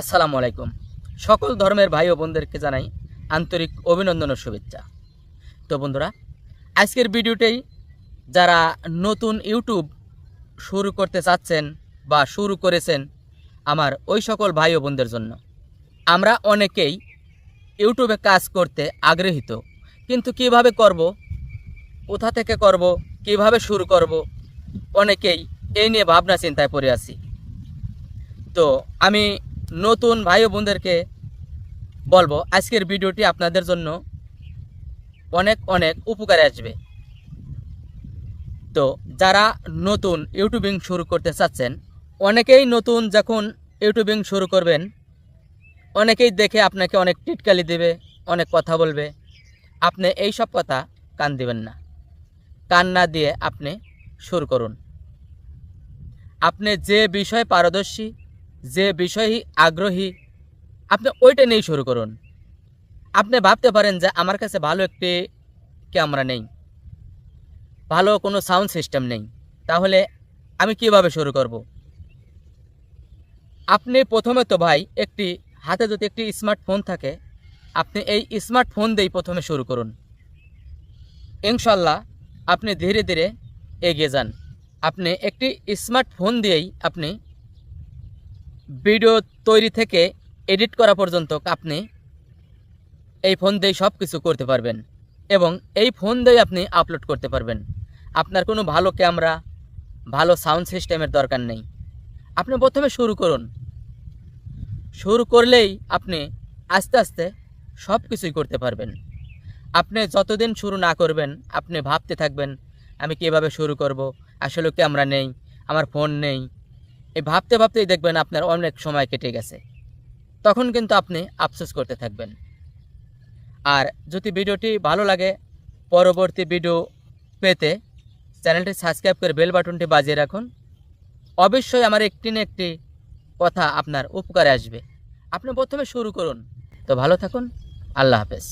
আসসালামু আলাইকুম। সকল ধর্মের ভাই ও বোনদেরকে জানাই আন্তরিক অভিনন্দন ও শুভেচ্ছা। তো বন্ধুরা, আজকের ভিডিওটাই যারা নতুন ইউটিউব শুরু করতে চাচ্ছেন বা শুরু করেছেন আমার ওই সকল ভাই ও বোনদের জন্য, আমরা অনেকেই ইউটিউবে কাজ করতে আগ্রহীত। কিন্তু কীভাবে করব, কোথা থেকে করব, কীভাবে শুরু করব, অনেকেই এই নিয়ে ভাবনা চিন্তায় পড়ে আছি। তো আমি নতুন ভাই বোনদেরকে বলব, আজকের ভিডিওটি আপনাদের জন্য অনেক অনেক উপকারে আসবে। তো যারা নতুন ইউটিউবিং শুরু করতে চাচ্ছেন, অনেকেই নতুন যখন ইউটিউবিং শুরু করবেন, অনেকেই দেখে আপনাকে অনেক টিটকালি দেবে, অনেক কথা বলবে। আপনি এই সব কথা কান দিবেন না। কান না দিয়ে আপনি শুরু করুন। আপনি যে বিষয়ে পারদর্শী যে বিষয়ে আগ্রহী, আপনি ওইটা নিয়েই শুরু করুন। আপনি ভাবতে পারেন যে আমার কাছে ভালো একটি ক্যামেরা নেই, ভালো কোনো সাউন্ড সিস্টেম নেই, তাহলে আমি কীভাবে শুরু করব? আপনি প্রথমে তো ভাই একটি, হাতে যদি একটি স্মার্টফোন থাকে, আপনি এই স্মার্টফোন দিয়েই প্রথমে শুরু করুন। ইনশাল্লাহ আপনি ধীরে ধীরে এগিয়ে যান। আপনি একটি স্মার্টফোন দিয়েই আপনি ভিডিও তৈরি থেকে এডিট করা পর্যন্ত আপনি এই ফোন দিয়ে সব কিছু করতে পারবেন এবং এই ফোন দিয়ে আপনি আপলোড করতে পারবেন। আপনার কোনো ভালো ক্যামেরা ভালো সাউন্ড সিস্টেমের দরকার নেই। আপনি প্রথমে শুরু করুন। শুরু করলেই আপনি আস্তে আস্তে সব কিছুই করতে পারবেন। আপনি যতদিন শুরু না করবেন, আপনি ভাবতে থাকবেন, আমি কীভাবে শুরু করব? আসলে ক্যামেরা নেই, আমার ফোন নেই। এই ভাবতে ভাবতেই দেখবেন আপনার অনেক সময় কেটে গেছে। তখন কিন্তু আপনি আফসোস করতে থাকবেন। আর যদি ভিডিওটি ভালো লাগে, পরবর্তী ভিডিও পেতে চ্যানেলটি সাবস্ক্রাইব করে বেল বাটনটি বাজিয়ে রাখুন। অবশ্যই আমার একটি না একটি কথা আপনার উপকারে আসবে। আপনি প্রথমে শুরু করুন। তো ভালো থাকুন। আল্লাহ হাফেজ।